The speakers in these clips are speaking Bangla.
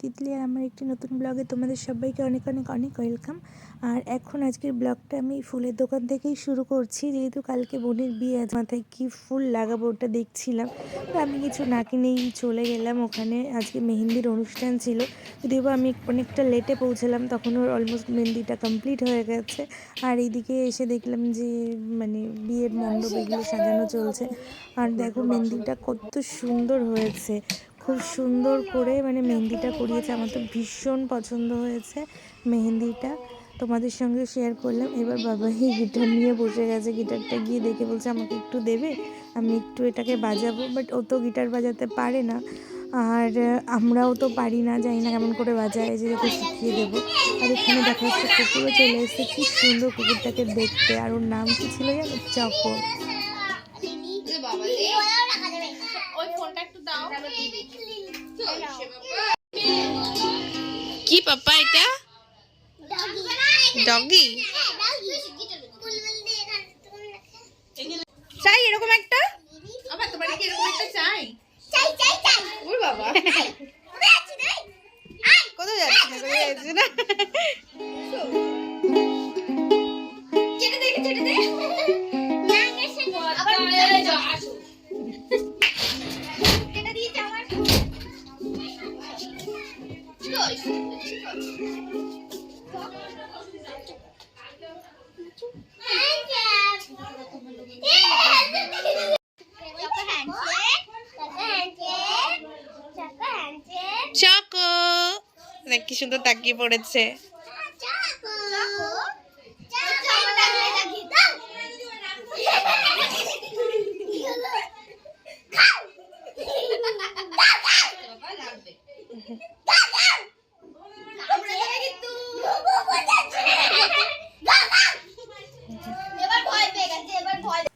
তিতলি আর আমার একটি নতুন ব্লগে তোমাদের সবাইকে অনেক অনেক অনেক ওয়েলকাম। আর এখন আজকের ব্লগটা আমি ফুলের দোকান থেকেই শুরু করছি। যেহেতু কালকে বোনের বিয়ে আছে মাথায় কি ফুল লাগাবো ওটা দেখছিলাম। তো আমি কিছু না কিনেই চলে গেলাম ওখানে। আজকে মেহেন্দির অনুষ্ঠান ছিল। যদিও আমি অনেকটা লেটে পৌঁছালাম তখন ওর অলমোস্ট মেহেন্দিটা কমপ্লিট হয়ে গেছে। আর এইদিকে এসে দেখলাম যে মানে বিয়ের মণ্ডপ এগুলো সাজানো চলছে। আর দেখো মেহেন্দিটা কত সুন্দর হয়েছে। খুব সুন্দর করে মানে মেহেন্দিটা করিয়েছে। আমার তো ভীষণ পছন্দ হয়েছে মেহেন্দিটা। তোমাদের সঙ্গে শেয়ার করলাম। এবার বাবাই গিটার নিয়ে বসে গেছে। গিটারটা গিয়ে দেখে বলছে, আমাকে একটু দেবে? আমি একটু এটাকে বাজাবো। বাট ও তো গিটার বাজাতে পারে না। আর আমরাও তো পারি না, জানি না কেমন করে বাজায়, যে ওকে শিখিয়ে দেবো। আর এখানে দেখা যাচ্ছে কুকুরও চলে এসেছে। কি সুন্দর কুকুরটাকে দেখতে। আর ওর নাম কি ছিল জানো? চকো কি পাপা এটা? ডগি চাই এরকম একটা? আবার তোমার কি এরকম একটা চাই? ওর বাবা। কোথায় যাচ্ছি না কোথায় যাচ্ছি না চকো। দেখ কি সুন্দর তাকিয়ে পড়েছে।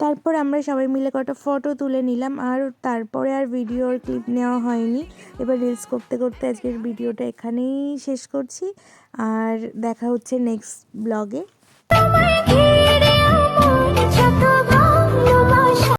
তারপর আমরা সবাই মিলে কটা ফটো তুলে নিলাম আর তারপরে আর ভিডিওর ক্লিপ নেওয়া হয়নি। এবার রিলস করতে করতে আজকের ভিডিওটা এখানেই শেষ করছি। আর দেখা হচ্ছে নেক্সট ব্লগে